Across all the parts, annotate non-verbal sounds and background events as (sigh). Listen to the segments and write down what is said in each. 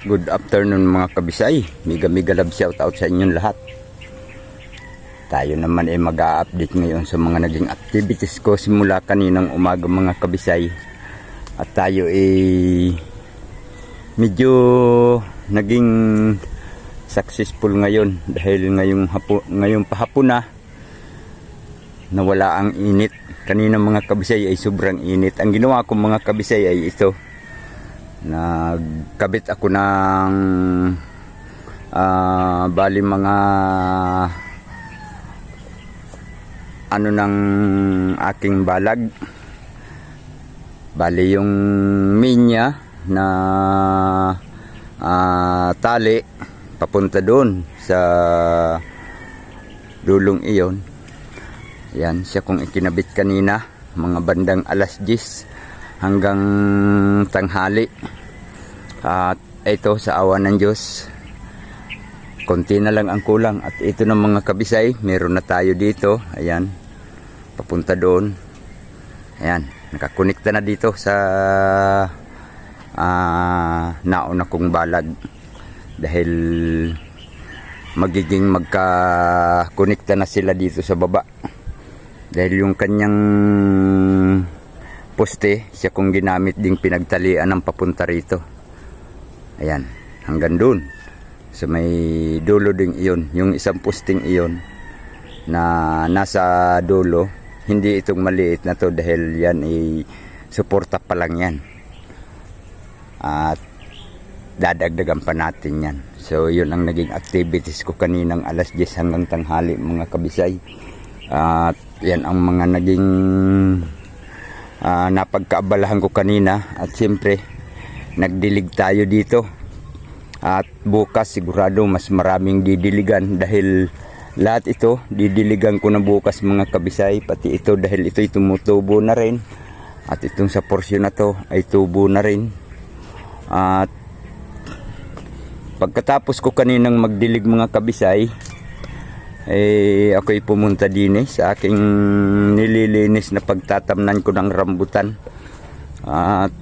good afternoon mga kabisay. Miga miga love shout out sa inyong lahat. Tayo naman ay mag-a-update ngayon sa mga naging activities ko simula kaninang umaga mga kabisay. At tayo ay medyo naging successful ngayon dahil ngayong hapo, ngayong pahapon na nawala ang init. Kanina mga kabisay ay sobrang init. Ang ginawa ko mga kabisay ay ito nagkabit ako ng ah, bali mga ano ng aking balag. Bali yung minya na ah, tali papunta doon sa dulong iyon. Yan siya kung ikinabit kanina mga bandang alas 10 hanggang tanghali. At ito sa awa ng Diyos, konti na lang ang kulang. At ito ng mga kabisay, meron na tayo dito. Ayan, papunta doon. Ayan, nakakonekta na dito sa uh, nauna kong balag. Dahil magiging magka-connecta na sila dito sa baba. Dahil yung kanyang poste, siya kong ginamit ding pinagtalian ng papunta rito. Ayan, hanggang doon. So may dulo ding iyon, yung isang posting iyon na nasa dulo, hindi itong maliit na to dahil yan ay suporta pa lang yan. At dadagdagan pa natin yan. So yun ang naging activities ko kaninang alas 10 hanggang tanghali mga kabisay. At yan ang mga naging uh, napagkaabalahan ko kanina at siyempre nagdilig tayo dito. At bukas sigurado mas maraming didiligan dahil lahat ito didiligan ko na bukas mga kabisay. Pati ito dahil ito'y tumutubo na rin. At itong sa porsyon na to ay tubo na rin. At pagkatapos ko kaninang magdilig mga kabisay eh ako'y pumunta din eh, sa aking nililinis na pagtatamnan ko ng rambutan. At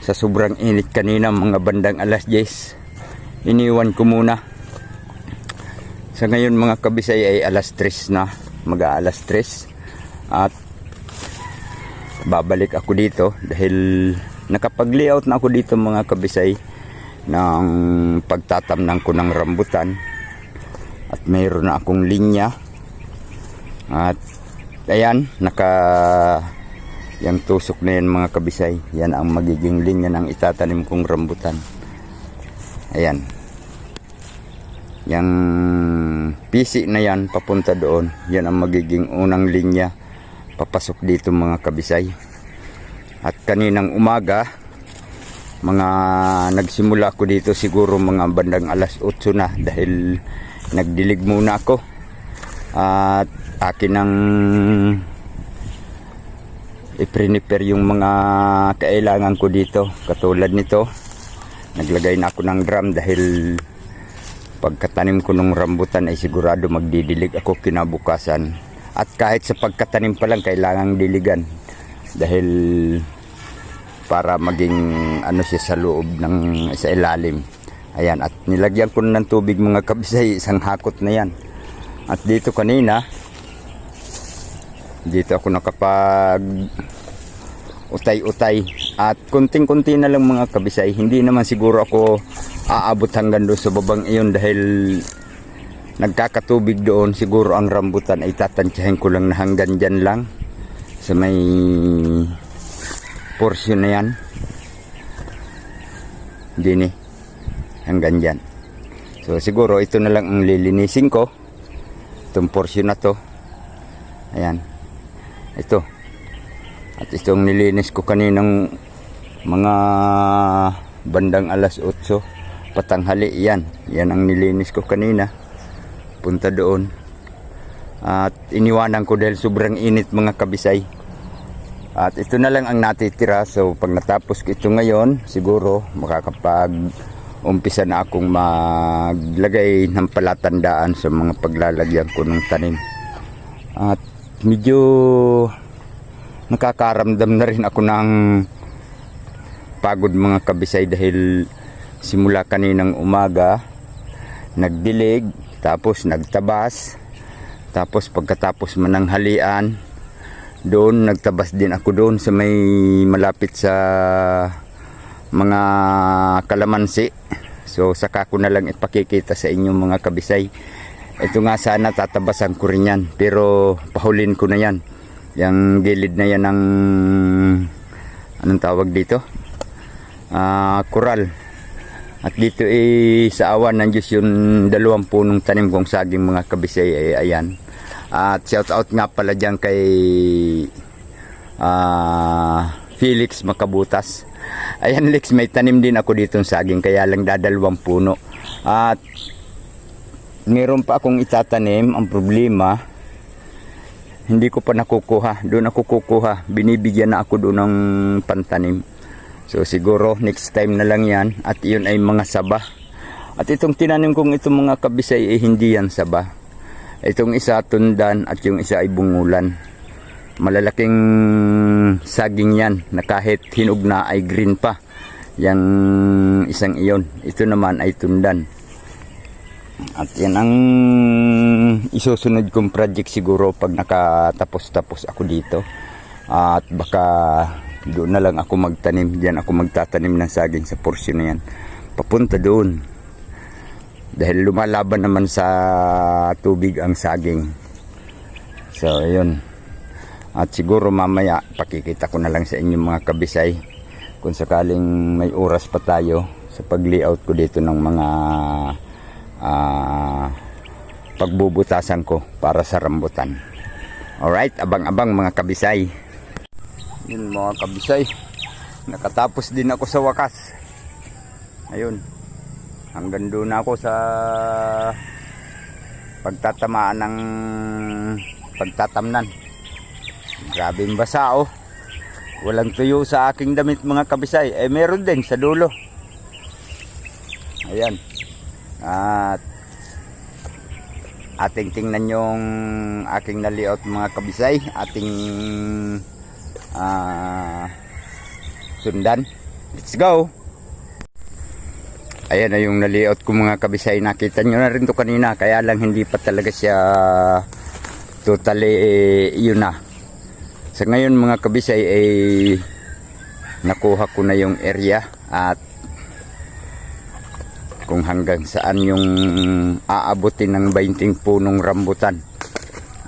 sa sobrang init kanina mga bandang alas 10 iniwan ko muna. Sa ngayon mga kabisay ay alas 3 na mag alas 3 at babalik ako dito dahil nakapag layout na ako dito mga kabisay ng pagtatamnan ko ng rambutan at mayroon na akong linya. At ayan naka yung tusok na yan mga kabisay. Yan ang magiging linya ng itatanim kong rambutan. Ayan. Yung pisi na yan papunta doon yan ang magiging unang linya. Papasok dito mga kabisay. At kaninang umaga mga nagsimula ko dito siguro mga bandang alas 8 na dahil nagdilig muna ako. At akin ang ipriniper yung mga kailangan ko dito. Katulad nito naglagay na ako ng drum dahil pagkatanim ko ng rambutan ay sigurado magdidilig ako kinabukasan. At kahit sa pagkatanim pa lang kailangang diligan. Dahil para maging ano siya sa loob ng sa ilalim Ayan, at nilagyan ko ng tubig mga kabisay, isang hakot na yan. At dito kanina, dito ako nakapag utay-utay. At kunting-kunti na lang mga kabisay, hindi naman siguro ako aabot hanggang doon sa babang iyon dahil nagkakatubig doon. Siguro ang rambutan ay tatansyahin ko lang na hanggang dyan lang sa may portion na yan. Dini hanggang dyan. So siguro ito na lang ang lilinisin ko. Itong portion na to. Ayan. Ito. At itong nilinis ko kaninang mga bandang alas 8 patanghali yan. Yan ang nilinis ko kanina. Punta doon. At iniwanan ko dahil sobrang init mga kabisay. At ito na lang ang natitira. So pag natapos ko ito ngayon, siguro makakapag umpisa na akong maglagay ng palatandaan sa mga paglalagyan ko ng tanim. At medyo nakakaramdam na rin ako ng pagod mga kabisay dahil simula kaninang umaga nagdilig tapos nagtabas tapos pagkatapos mananghalian doon nagtabas din ako doon sa may malapit sa mga kalamansi. So saka ko na lang ipakikita sa inyo mga kabisay. Ito nga sana tatabasan ko rin yan pero pahulin ko na yan. Yung gilid na yan ng anong tawag dito? Ah kural. At dito eh, sa awan ng Diyos yung dalawang punong tanim kong saging mga kabisay ay ayan. At shout out nga pala dyan kay ah, Felix Makabutas. Ayan Lex, may tanim din ako dito ng saging kaya lang dadalawang puno. At meron pa akong itatanim. Ang problema, hindi ko pa nakukuha. Doon ako kukuha. Binibigyan na ako doon ng pantanim. So siguro next time na lang yan at yun ay mga saba. At itong tinanim kong itong mga kabisay ay hindi yan saba. Itong isa tundan at yung isa ay bungulan. Malalaking saging yan na kahit hinog na ay green pa. Yang isang iyon. Ito naman ay tundan. At yan ang isusunod kong project siguro pag nakatapos-tapos ako dito. At baka doon na lang ako magtanim. Diyan ako magtatanim ng saging sa porsyon na yan. Papunta doon. Dahil lumalaban naman sa tubig ang saging. So, yun. At siguro mamaya, pakikita ko na lang sa inyo mga kabisay. Kung sakaling may oras pa tayo sa pag-layout ko dito ng mga ah, pagbubutasan ko para sa rambutan. Alright, abang-abang mga kabisay. Yun mga kabisay. Nakatapos din ako sa wakas. Ayun. Hanggang doon ako sa pagtatamaan ng pagtatamnan. Grabe yung basa oh. Walang tuyo sa aking damit mga kabisay. Eh meron din sa dulo. Ayan. At ating tingnan yung aking naliot mga kabisay. Ating ah sundan. Let's go! Ayan na yung naliot ko mga kabisay. Nakita nyo na rin to kanina. Kaya lang hindi pa talaga siya totally eh, yun na. Sa ngayon mga kabisay ay nakuha ko na yung area at kung hanggang saan yung aabutin ng 20 punong rambutan.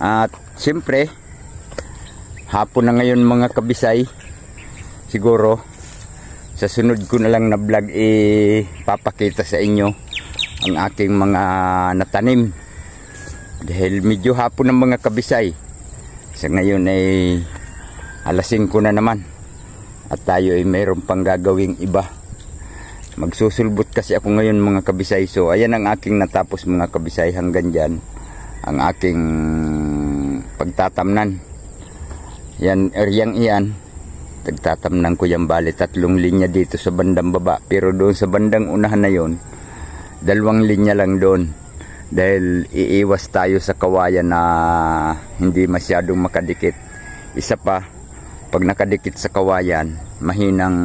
At siyempre, hapon na ngayon mga kabisay, siguro sa sunod ko na lang na vlog eh papakita sa inyo ang aking mga natanim. Dahil medyo hapon ng mga kabisay. Sa ngayon ay alas 5 na naman. At tayo ay mayroon pang gagawing iba. Magsusulbot kasi ako ngayon mga kabisay. So ayan ang aking natapos mga kabisay hanggang dyan. Ang aking pagtatamnan. Yan, eryang iyan. Tagtatamnan ko yan bali tatlong linya dito sa bandang baba. Pero doon sa bandang unahan na yon dalawang linya lang doon. Dahil iiwas tayo sa kawayan na hindi masyadong makadikit. Isa pa, pag nakadikit sa kawayan, mahinang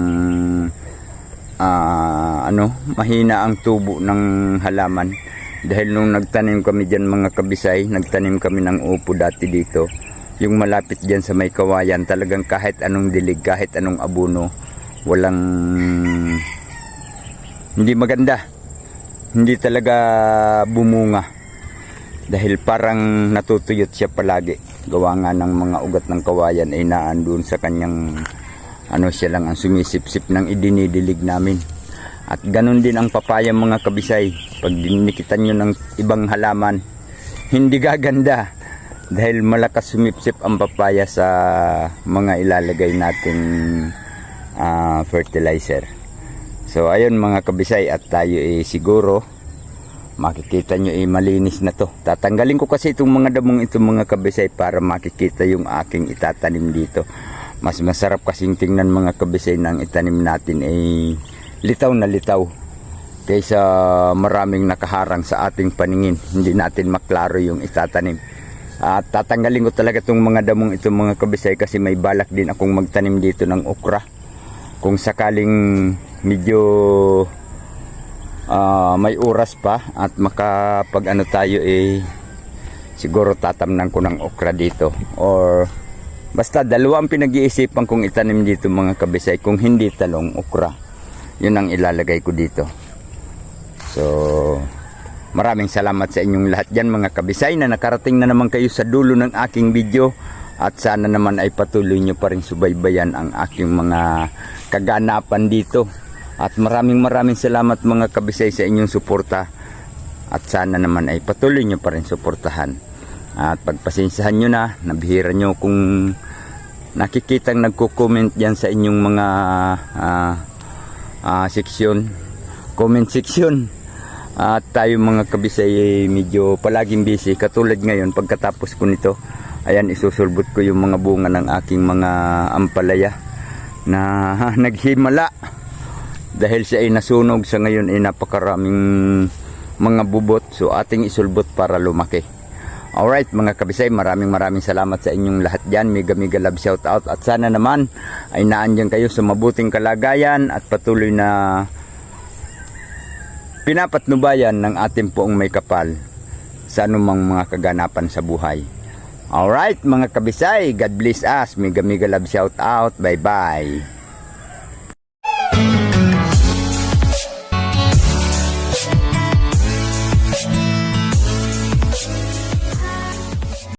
ah, ano, mahina ang tubo ng halaman. Dahil nung nagtanim kami diyan mga kabisay, nagtanim kami ng upo dati dito. Yung malapit diyan sa may kawayan, talagang kahit anong dilig, kahit anong abuno, walang hindi maganda. Hindi talaga bumunga. Dahil parang natutuyot siya palagi. Gawa nga ng mga ugat ng kawayan ay naandun sa kanyang ano siya lang ang sumisip-sip ng idinidilig namin. At ganun din ang papaya mga kabisay. Pag dinikitan nyo ng ibang halaman, hindi gaganda. Dahil malakas sumipsip ang papaya sa mga ilalagay nating ah, fertilizer. So ayun mga kabisay at tayo eh siguro makikita nyo eh malinis na to. Tatanggalin ko kasi itong mga damong itong mga kabisay para makikita yung aking itatanim dito. Mas masarap kasing tingnan mga kabisay ng itanim natin ay litaw na litaw kaysa maraming nakaharang sa ating paningin. Hindi natin maklaro yung itatanim. At tatanggalin ko talaga itong mga damong itong mga kabisay kasi may balak din akong magtanim dito ng okra. kung sakaling medyo ah, may oras pa at makapag ano tayo eh siguro tatamnan ko ng okra dito. Or basta dalawa ang pinag-iisipan kong itanim dito mga kabisay kung hindi talong okra. Yun ang ilalagay ko dito. So maraming salamat sa inyong lahat dyan mga kabisay na nakarating na naman kayo sa dulo ng aking video. At sana naman ay patuloy nyo pa rin subaybayan ang aking mga kaganapan dito at maraming maraming salamat mga kabisay sa inyong suporta at sana naman ay patuloy nyo pa rin suportahan. At pagpasensyahan nyo na, nabihira nyo kung nakikitang nagko-comment dyan sa inyong mga ah, ah, seksyon, comment section. At tayo mga kabisay ay medyo palaging busy. Katulad ngayon, pagkatapos ko nito, ayan isusulbot ko yung mga bunga ng aking mga ampalaya na (laughs) naghimala dahil siya ay nasunog sa ngayon ay napakaraming mga bubot. So ating isulbot para lumaki. Alright mga kabisay maraming maraming salamat sa inyong lahat dyan. Mega mega love shout out at sana naman ay naandyan kayo sa mabuting kalagayan at patuloy na pinapatnubayan ng ating poong may kapal sa anumang mga kaganapan sa buhay. Alright mga kabisay God bless us. Mega mega love shout out bye bye